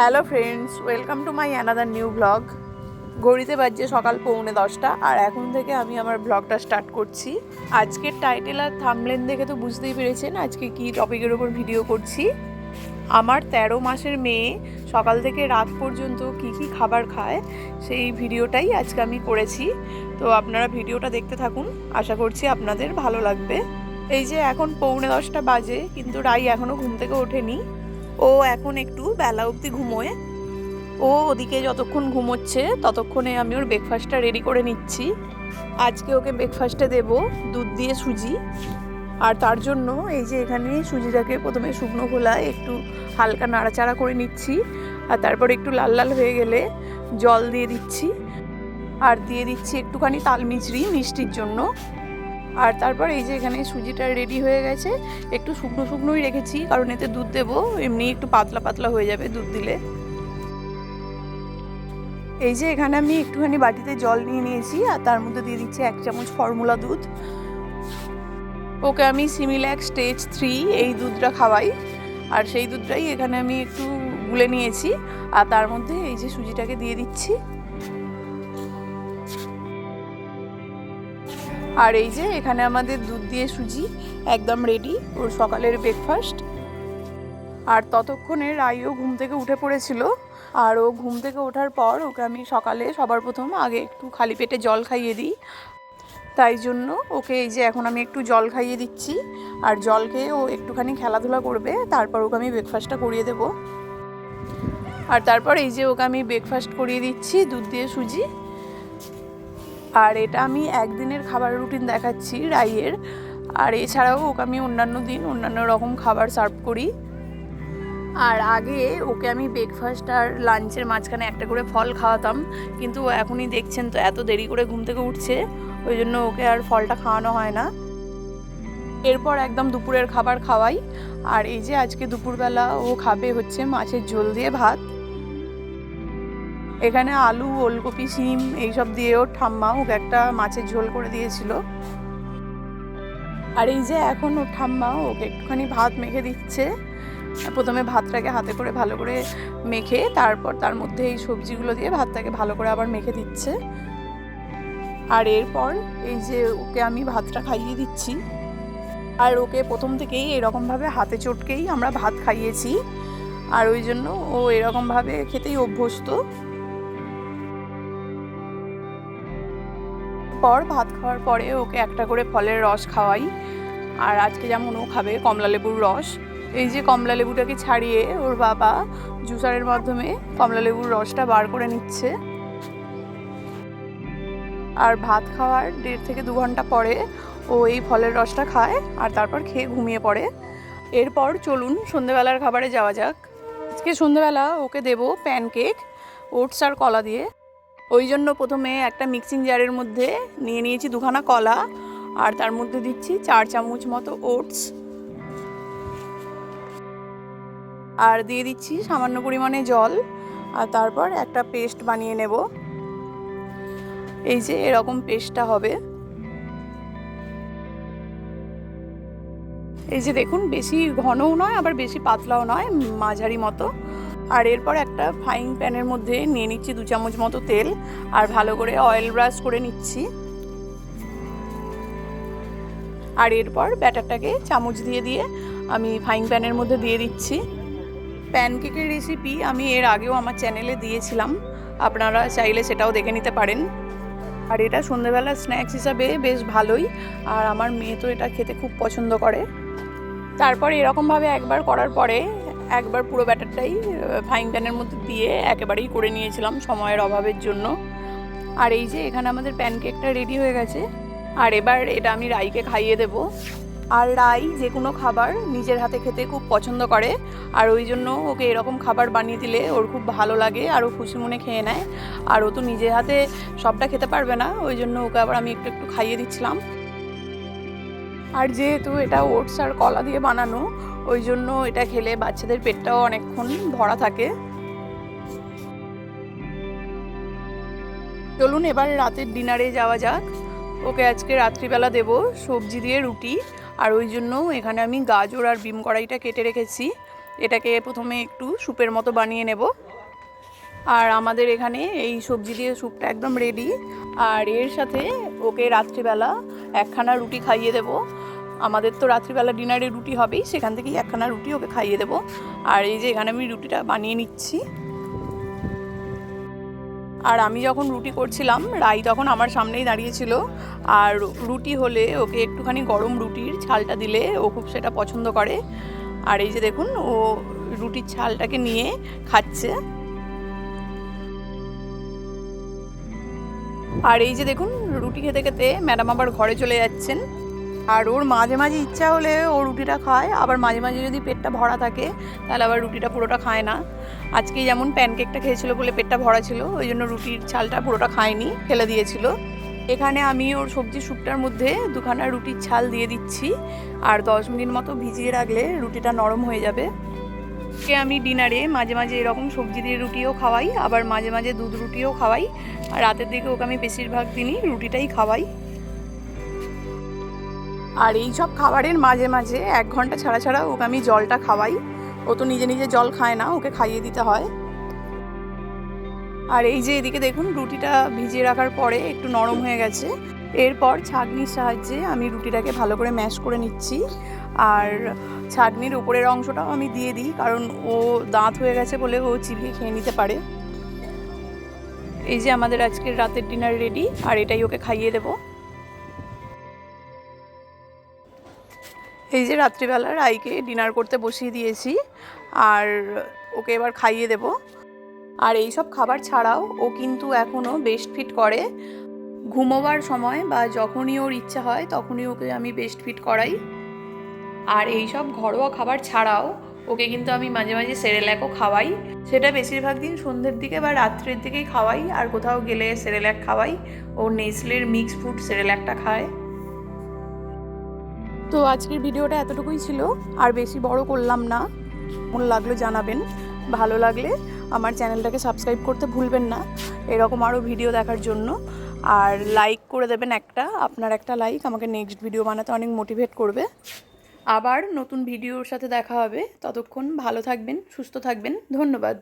Hello friends, welcome to my another new blog. ঘড়িতে বাজছে সকাল পৌনে দশটা, আর এখন থেকে আমি আমার ব্লগটা স্টার্ট করছি। আজকের টাইটেল আর থামলেন দেখে তো বুঝতেই পেরেছেন আজকে কি টপিকের ওপর ভিডিও করছি। আমার তেরো মাসের মেয়ে সকাল থেকে রাত পর্যন্ত কি কি খাবার খায়, সেই ভিডিওটাই আজকে আমি করেছি। তো আপনারা ভিডিওটা দেখতে থাকুন, আশা করছি আপনাদের ভালো লাগবে। এই যে এখন পৌনে দশটা বাজে, কিন্তু রাই এখনও ঘুম থেকে ওঠেনি। ও এখন একটু বেলা অবধি ঘুমোয়। ও ওদিকে যতক্ষণ ঘুমোচ্ছে, ততক্ষণে আমি ওর ব্রেকফাস্টটা রেডি করে নিচ্ছি। আজকে ওকে ব্রেকফাস্টে দেব, দুধ দিয়ে সুজি। আর তার জন্য এই যে এখানে সুজিটাকে প্রথমে শুকনো খোলায় একটু হালকা নাড়াচাড়া করে নিচ্ছি। আর তারপর একটু লাল লাল হয়ে গেলে জল দিয়ে দিচ্ছি। আর দিয়ে দিচ্ছি একটুখানি তাল মিচড়ি মিষ্টির জন্য। আর তারপর এই যে এখানে সুজিটা রেডি হয়ে গেছে, একটু শুকনো শুকনোই রেখেছি, কারণ এতে দুধ দেবো, এমনি একটু পাতলা পাতলা হয়ে যাবে দুধ দিলে। এই যে এখানে আমি একটুখানি বাটিতে জল নিয়ে নিয়েছি, আর তার মধ্যে দিয়ে দিচ্ছি এক চামচ ফর্মুলা দুধ। ওকে আমি সিমিল্যাক স্টেজ থ্রি এই দুধটা খাওয়াই, আর সেই দুধটাই এখানে আমি একটু গুলে নিয়েছি, আর তার মধ্যে এই যে সুজিটাকে দিয়ে দিচ্ছি। আর এই যে এখানে আমাদের দুধ দিয়ে সুজি একদম রেডি ওর সকালের ব্রেকফাস্ট আর ততক্ষণে রাইও ঘুম থেকে উঠে পড়েছিল। আর ও ঘুম থেকে ওঠার পর ওকে আমি সকালে সবার প্রথম আগে একটু খালি পেটে জল খাইয়ে দিই। তাই জন্য ওকে এই যে এখন আমি একটু জল খাইয়ে দিচ্ছি। আর জল খেয়ে ও একটুখানি খেলাধুলা করবে, তারপর ওকে আমি ব্রেকফাস্টটা করিয়ে দেবো। আর তারপর এই যে ওকে আমি ব্রেকফাস্ট করিয়ে দিচ্ছি দুধ দিয়ে সুজি। আর এটা আমি একদিনের খাবার রুটিন দেখাচ্ছি রাইয়ের। আর এছাড়াও ওকে আমি অন্যান্য দিন অন্যান্য রকম খাবার সার্ভ করি। আর আগে ওকে আমি ব্রেকফাস্ট আর লাঞ্চের মাঝখানে একটা করে ফল খাওয়াতাম, কিন্তু এখনই দেখছেন তো এত দেরি করে ঘুম থেকে উঠছে, ওই জন্য ওকে আর ফলটা খাওয়ানো হয় না। এরপর একদম দুপুরের খাবার খাওয়াই। আর এই যে আজকে দুপুরবেলা ও খাবে হচ্ছে মাছের ঝোল দিয়ে ভাত। এখানে আলু, ওলকপি, শিম এইসব দিয়েও ঠাম্মা ওকে একটা মাছের ঝোল করে দিয়েছিল। আর এই যে এখন ওর ঠাম্মা ওকে একটুখানি ভাত মেখে দিচ্ছে। প্রথমে ভাতটাকে হাতে করে ভালো করে মেখে তারপর তার মধ্যে এই সবজিগুলো দিয়ে ভাতটাকে ভালো করে আবার মেখে দিচ্ছে। আর এরপর এই যে ওকে আমি ভাতটা খাইয়ে দিচ্ছি। আর ওকে প্রথম থেকেই এরকমভাবে হাতে চটকেই আমরা ভাত খাইয়েছি। আর ওই জন্য ও এরকমভাবে খেতেই অভ্যস্ত। পর ভাত খাওয়ার পরে ওকে একটা করে ফলের রস খাওয়াই। আর আজকে যেমন ও খাবে কমলা লেবুর রস। এই যে কমলা লেবুটাকে ছাড়িয়ে ওর বাবা জুসারের মাধ্যমে কমলা লেবুর রসটা বার করে নিচ্ছে। আর ভাত খাওয়ার দেড় থেকে দু ঘণ্টা পরে ও এই ফলের রসটা খায় আর তারপর খেয়ে ঘুমিয়ে পড়ে। এরপর চলুন সন্ধেবেলার খাবারে যাওয়া যাক। আজকে সন্ধেবেলা ওকে দেবো প্যানকেক, ওটস আর কলা দিয়ে। ওই জন্য প্রথমে একটা মিক্সিং জারের মধ্যে নিয়ে নিয়েছি দুখানা কলা, আর তার মধ্যে দিচ্ছি চার চামচ মতো ওটস আর দিয়ে দিচ্ছি সামান্য পরিমাণে জল, আর তারপর একটা পেস্ট বানিয়ে নেব। এই যে এরকম পেস্টটা হবে। এই যে দেখুন, বেশি ঘনও নয়, আবার বেশি পাতলাও নয়, মাঝারি মতো। আর এরপর একটা ফ্রাইং প্যানের মধ্যে নিয়ে নিচ্ছি দু চামচ মতো তেল আর ভালো করে অয়েল ব্রাশ করে নিচ্ছি। আর এরপর ব্যাটারটাকে চামচ দিয়ে দিয়ে আমি ফ্রাইং প্যানের মধ্যে দিয়ে দিচ্ছি। প্যানকেকের রেসিপি আমি এর আগেও আমার চ্যানেলে দিয়েছিলাম। আপনারা চাইলে সেটাও দেখে নিতে পারেন। আর এটা সন্ধেবেলা স্ন্যাক্স হিসাবে বেশ ভালোই। আর আমার মেয়ে তো এটা খেতে খুব পছন্দ করে। তারপর এরকমভাবে একবার করার পরে একবার পুরো ব্যাটারটাই ফ্রাইং প্যানের মধ্যে দিয়ে একেবারেই করে নিয়েছিলাম সময়ের অভাবের জন্য। আর এই যে এখানে আমাদের প্যানকেকটা রেডি হয়ে গেছে। আর এবার এটা আমি রাইকে খাইয়ে দেব। আর রাই যে কোনো খাবার নিজের হাতে খেতে খুব পছন্দ করে। আর ওই জন্য ওকে এরকম খাবার বানিয়ে দিলে ওর খুব ভালো লাগে আর ও খুশি মনে খেয়ে নেয়। আর ও তো নিজের হাতে সবটা খেতে পারবে না, ওই জন্য ওকে আবার আমি একটু একটু খাইয়ে দিচ্ছিলাম। আর যেহেতু এটা ওটস আর কলা দিয়ে বানানো, ওই জন্য এটা খেলে বাচ্চাদের পেটটাও অনেকক্ষণ ভরা থাকে। চলুন এবার রাতের ডিনারে যাওয়া যাক। ওকে আজকে রাত্রিবেলা দেব সবজি দিয়ে রুটি, আর ওই জন্য এখানে আমি গাজর আর বিম কড়াইটা কেটে রেখেছি। এটাকে প্রথমে একটু স্যুপের মতো বানিয়ে নেব। আর আমাদের এখানে এই সবজি দিয়ে স্যুপটা একদম রেডি আর এর সাথে ওকে রাত্রিবেলা একখানা রুটি খাইয়ে দেব। আমাদের তো রাত্রিবেলা ডিনারে রুটি হবেই, সেখান থেকেই একখানা রুটি ওকে খাইয়ে দেব। আর এই যে এখানে আমি রুটিটা বানিয়ে নিচ্ছি। আর আমি যখন রুটি করছিলাম, রাই তখন আমার সামনেই দাঁড়িয়েছিল আর রুটি হলে ওকে একটুখানি গরম রুটির ছালটা দিলে ও খুব সেটা পছন্দ করে। আর এই যে দেখুন, ও রুটির ছালটাকে নিয়ে খাচ্ছে। আর এই যে দেখুন, রুটি খেতে খেতে ম্যাডাম আবার ঘরে চলে যাচ্ছেন। আর ওর মাঝে মাঝে ইচ্ছা হলে ও রুটিটা খায়, আবার মাঝে মাঝে যদি পেটটা ভরা থাকে, তাহলে আবার রুটিটা পুরোটা খায় না। আজকে যেমন প্যানকেকটা খেয়েছিল বলে পেটটা ভরা ছিল, ওই জন্য রুটির ছালটা পুরোটা খায়নি, ফেলে দিয়েছিল। এখানে আমি ওর সবজি স্যুপটার মধ্যে দুখানা রুটির ছাল দিয়ে দিচ্ছি, আর দশ মিনিট মতো ভিজিয়ে রাখলে রুটিটা নরম হয়ে যাবে। ওকে আমি ডিনারে মাঝে মাঝে এরকম সবজি দিয়ে রুটিও খাওয়াই, আবার মাঝে মাঝে দুধ রুটিও খাওয়াই, আর রাতের দিকে ওকে আমি বেশিরভাগ দিনই রুটিটাই খাওয়াই। আর এই সব খাবারের মাঝে মাঝে এক ঘণ্টা ছাড়া ছাড়া ওকে আমি জলটা খাওয়াই। ও তো নিজে নিজে জল খায় না, ওকে খাইয়ে দিতে হয়। আর এই যে এদিকে দেখুন, রুটিটা ভিজিয়ে রাখার পরে একটু নরম হয়ে গেছে। এরপর ছাঁকনির সাহায্যে আমি রুটিটাকে ভালো করে ম্যাশ করে নিচ্ছি। আর ছাঁকনির উপরের অংশটাও আমি দিয়ে দিই, কারণ ও দাঁত হয়ে গেছে বলে ও চিবিয়ে খেয়ে নিতে পারে। এই যে আমাদের আজকের রাতের ডিনার রেডি আর এটাই ওকে খাইয়ে দেবো। এই যে রাত্রিবেলা রাইকে ডিনার করতে বসিয়ে দিয়েছি, আর ওকে এবার খাইয়ে দেব। আর এই সব খাবার ছাড়াও ও কিন্তু এখনও বেস্ট ফিট করে। ঘুমোবার সময় বা যখনই ওর ইচ্ছা হয় তখনই ওকে আমি বেস্ট ফিট করাই। আর এই সব ঘরোয়া খাবার ছাড়াও ওকে কিন্তু আমি মাঝে মাঝে সেরেল্যাকও খাওয়াই। সেটা বেশিরভাগ দিন সন্ধ্যের দিকে বা রাত্রের দিকেই খাওয়াই, আর কোথাও গেলে সেরেল্যাক খাওয়াই। ও নেসলের মিক্স ফুড সেরেল্যাকটা খায়। তো আজকের ভিডিওটা এতটুকুই ছিল। আর বেশি বড় করলাম না। মন লাগল জানাবেন। ভালো লাগলে আমার চ্যানেলটাকে সাবস্ক্রাইব করতে ভুলবেন না। এরকম আরও ভিডিও দেখার জন্য। আর লাইক করে দেবেন একটা। আপনার একটা লাইক আমাকে নেক্সট ভিডিও বানাতে অনেক মোটিভেট করবে। আবার নতুন ভিডিওর সাথে দেখা হবে। ততক্ষণ ভালো থাকবেন, সুস্থ থাকবেন। ধন্যবাদ।